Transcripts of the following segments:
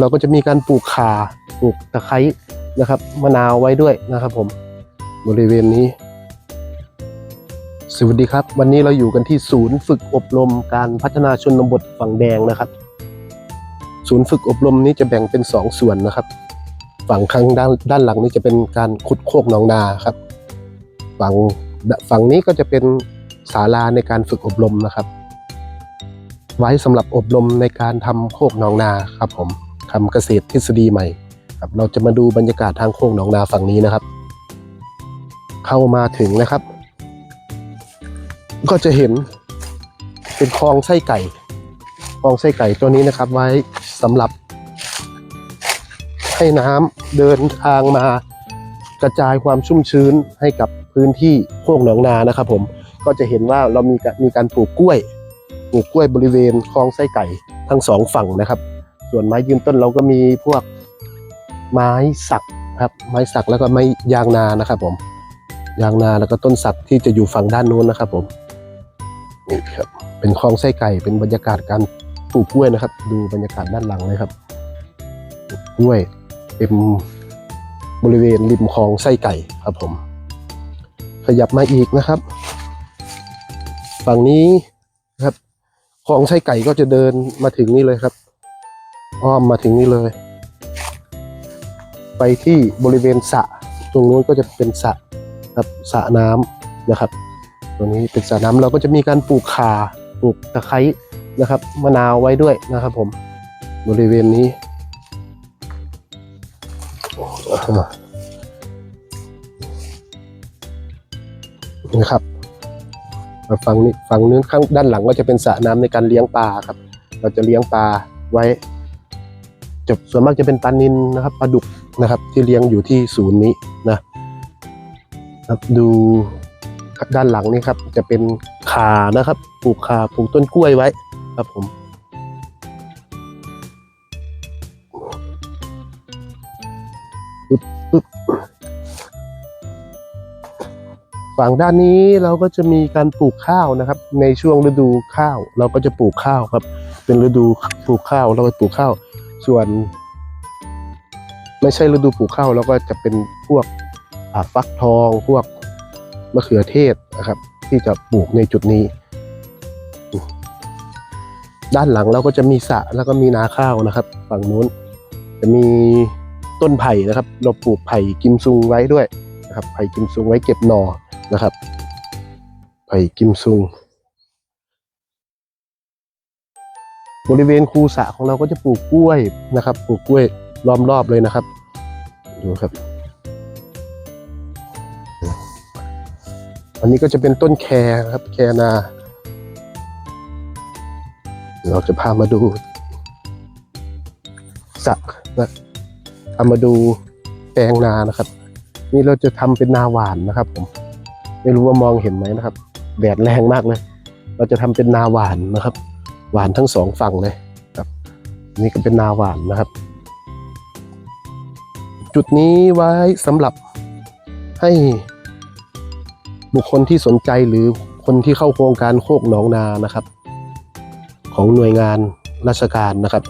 เราก็จะมีการปลูกข่าปลูกตะไคร้นะครับมะนาวไว้ด้วยนะครับ ผมบริเวณนี้ สวัสดีครับ วันนี้เราอยู่กันที่ศูนย์ฝึกอบรมการพัฒนาชนบทฝั่งแดงนะครับ ศูนย์ฝึกอบรมนี้จะแบ่งเป็นสองส่วนนะครับ ฝั่งข้างด้านด้านหลังนี้จะเป็นการขุดโคกหนองนาครับ ฝั่งฝั่งนี้ก็จะเป็นศาลาในการฝึกอบรมนะครับ ไว้สำหรับอบรมในการทำโคกหนองนาครับผม ทำเกษตรทฤษฎีใหม่ครับเราจะมาดูบรรยากาศทางโคกหนองนาฝั่งนี้นะครับ เข้ามาถึงนะครับ ก็จะเห็นเป็นคลองไส้ไก่คลองไส้ไก่ตัวนี้นะครับ ไว้สำหรับ ให้น้ำเดินทางมากระจายความชุ่มชื้นให้กับพื้นที่โคกหนองนานะครับ ผมก็จะเห็นว่าเรามีกะมีการปลูกกล้วยปลูกกล้วยบริเวณคลองไส้ไก่ทั้งสองฝั่งนะครับ ส่วนไม้ยืนต้นเราก็มีพวกไม้สักครับ ไม้สักแล้วก็ไม้ยางนานะครับผมยางนาแล้วก็ต้นสักที่จะอยู่ฝั่งด้านนู้นนะครับผมนี่ครับเป็นคลองไส้ไก่เป็นบรรยากาศการปลูกกล้วยนะครับ ดูบรรยากาศด้านหลังเลยครับปลูกกล้วยเต็มบริเวณริมคลองไส้ไก่ครับผม ขยับมาอีกนะครับ ฝั่งนี้นครับคลองไส้ไก่ก็จะเดินมาถึงนี่เลยครับ อ้อมมาถึงนี่เลย ไปที่บริเวณสระตรงนู้นก็จะเป็นสระครับสระน้ำนะครับ ตรงนี้เป็นสระน้ำเราก็จะมีการปลูกข่าปลูกตะไคร้นะครับมะนาวไว้ด้วยนะครับ ผมบริเวณนี้นะครับฝั่งนี้ฝั่งนู้นข้างด้านหลังก็จะเป็นสระน้ำในการเลี้ยงปลาครับ เราจะเลี้ยงปลาไว้ จะส่วนมากจะเป็นปลานิลนะครับปลาดุกนะครับ ที่เลี้ยงอยู่ที่ศูนย์นี้นะครับดูด้านหลังนี่ครับ จะเป็นขานะครับปลูกขาปลูกต้นกล้วยไว้ครับผมฝั่งด้านนี้เราก็จะมีการปลูกข้าวนะครับ ในช่วงฤดูข้าว เราก็จะปลูกข้าวครับ เป็นฤดูปลูกข้าวเราก็ปลูกข้าว ส่วน ไม่ใช่ฤดูปลูกข้าวเราก็จะเป็นพวกฟักทองพวกมะเขือเทศนะครับ ที่จะปลูกในจุดนี้ ด้านหลังเราก็จะมีสระแล้วก็มีนาข้าวนะครับ ฝั่งนู้น จะมีต้นไผ่นะครับ เราปลูกไผ่กิมซุงไว้ด้วยนะครับ ไผ่กิมซุงไว้เก็บหน่อนะครับ ไผ่กิมซุง บริเวณคูสระของเราก็จะปลูกกล้วยนะครับ ปลูกกล้วยล้อมรอบเลยนะครับ ดูครับ อันนี้ก็จะเป็นต้นแครครับ แคนา เราจะพามาดูสระนะพามาดูแปลงนานะครับ นี่เราจะทำเป็นนาหวานนะครับผม ไม่รู้ว่ามองเห็นไหมนะครับ แดดแรงมากเลย เราจะทำเป็นนาหวานนะครับ หวานทั้งสองฝั่งเลยครับ นี่ก็เป็นนาหวานนะครับ จุดนี้ไว้สำหรับให้บุคคลที่สนใจหรือคนที่เข้าโครงการโคกหนองนานะครับ ของหน่วยงานราชการนะครับ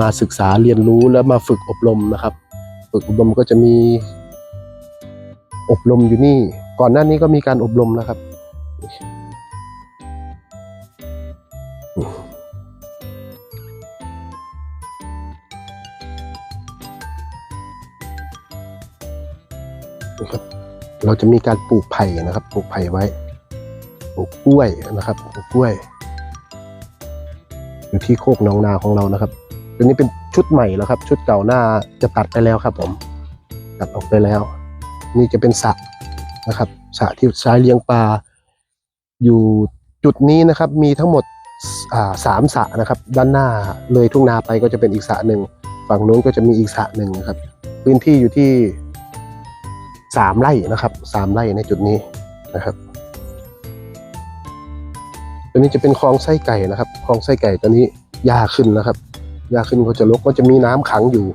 มาศึกษาเรียนรู้แล้วมาฝึกอบรมนะครับ ฝึกอบรมก็จะมี อบรมอยู่นี่ ก่อนหน้านี้ก็มีการอบรมนะครับนะครับ เราจะมีการปลูกไผ่นะครับปลูกไผ่ไว้ปลูกกล้วยนะครับปลูกกล้วยอยู่ที่โคกหนองนาของเรานะครับตัวนี้เป็นชุดใหม่แล้วครับ ชุดเก่าหน้าจะตัดไปแล้วครับผม ตัดออกไปแล้ว นี่จะเป็นสระนะครับสระที่ใช้เลี้ยงปลาอยู่จุดนี้นะครับ มีทั้งหมดสามสระนะครับ ด้านหน้าเลยทุ่งนาไปก็จะเป็นอีกสระหนึ่งฝั่งนู้นก็จะมีอีกสระหนึ่งนะครับ พื้นที่อยู่ที่ สามไร่นะครับสามไร่ในจุดนี้นะครับตัวนี้จะเป็นคลองไส้ไก่นะครับคลองไส้ไก่ตัวนี้หญ้าขึ้นนะครับหญ้าขึ้นก็จะลกก็จะมีน้ำขังอยู่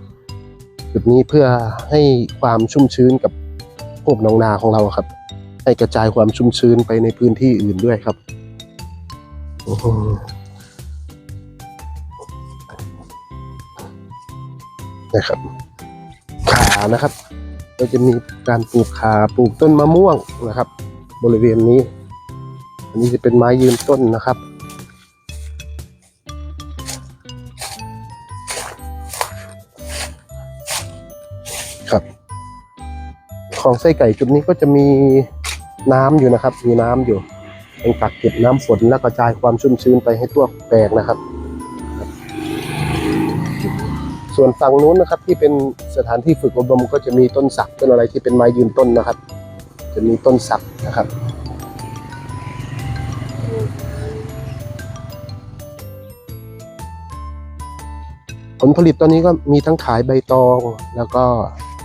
จุดนี้เพื่อให้ความชุ่มชื้นกับพวกหนองนาของเราครับ ให้กระจายความชุ่มชื้นไปในพื้นที่อื่นด้วยครับโอ้โหนะครับขานะครับ ก็จะมีการปลูกขาปลูกต้นมะม่วงนะครับ บริเวณนี้ อันนี้จะเป็นไม้ยืนต้นนะครับ ครับ ของไส้ไก่จุดนี้ก็จะมีน้ำอยู่นะครับ มีน้ำอยู่เป็นกักเก็บน้ำฝนและกระจายความชุ่มชื้นไปให้ทั่วแปลงนะครับ ส่วนฝั่งนู้นนะครับที่เป็นสถานที่ฝึกอบรมก็จะมีต้นสักต้นอะไรที่เป็นไม้ยืนต้นนะครับ จะมีต้นสักนะครับผลผลิตตอนนี้ก็มีทั้งขายใบตองแล้วก็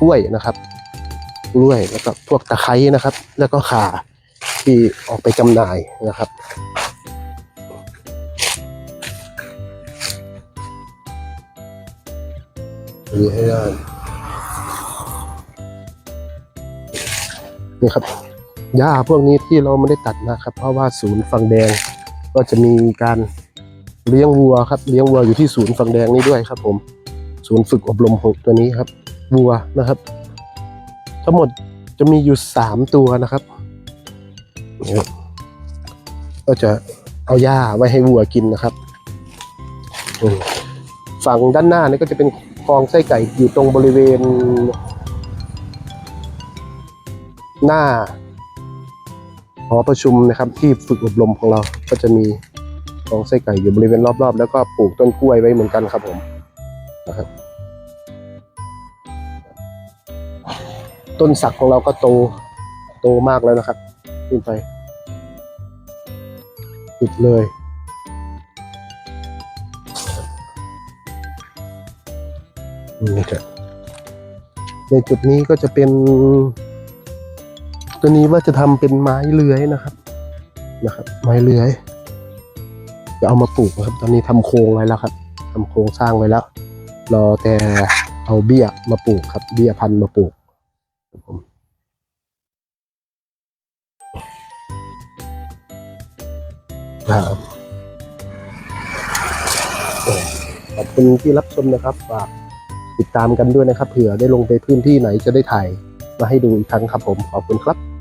กล้วยนะครับกล้วยแล้วก็พวกตะไคร้นะครับ แล้วก็ข่าที่ออกไปจำหน่ายนะครับ นี่ให้ได้นี่ครับหญ้าพวกนี้ที่เราไม่ได้ตัดนะครับ เพราะว่าศูนย์ฟังแดง ก็จะมีการเลี้ยงวัวครับ เลี้ยงวัวอยู่ที่ศูนย์ฟังแดงนี้ด้วยครับ ผม ศูนย์ฝึกอบรมของตัวนี้ครับ วัวนะครับ ทั้งหมดจะมีอยู่สามตัวนะครับนี่ก็จะเอาหญ้าไว้ให้วัวกินนะครับฝั่งด้านหน้านี่ก็จะเป็น คลองไส้ไก่อยู่ตรงบริเวณ หน้าหอประชุมนะครับที่ฝึกอบรมของเราก็จะมีคลองไส้ไก่อยู่บริเวณรอบๆ แล้วก็ปลูกต้นกล้วยไว้เหมือนกันครับผมนะครับต้นสักของเราก็โตโตมากแล้วนะครับขึ้นไปสุดเลย นี่ครับในจุดนี้ก็จะเป็น ตัวนี้ว่าจะทำเป็นไม้เลื้อยนะครับนะครับ ไม้เลื้อย จะเอามาปลูกนะครับ ตอนนี้ทำโครงไว้แล้วครับทำโครงสร้างไว้แล้วรอแต่เอาเบี้ยมาปลูกครับ เบี้ยพันธุ์มาปลูกผมครับขอบคุณที่รับชมนะครับฝาก ติดตามกันด้วยนะครับเผื่อได้ลงไปพื้นที่ไหนจะได้ถ่ายมาให้ดูอีกครั้งครับผมขอบคุณครับ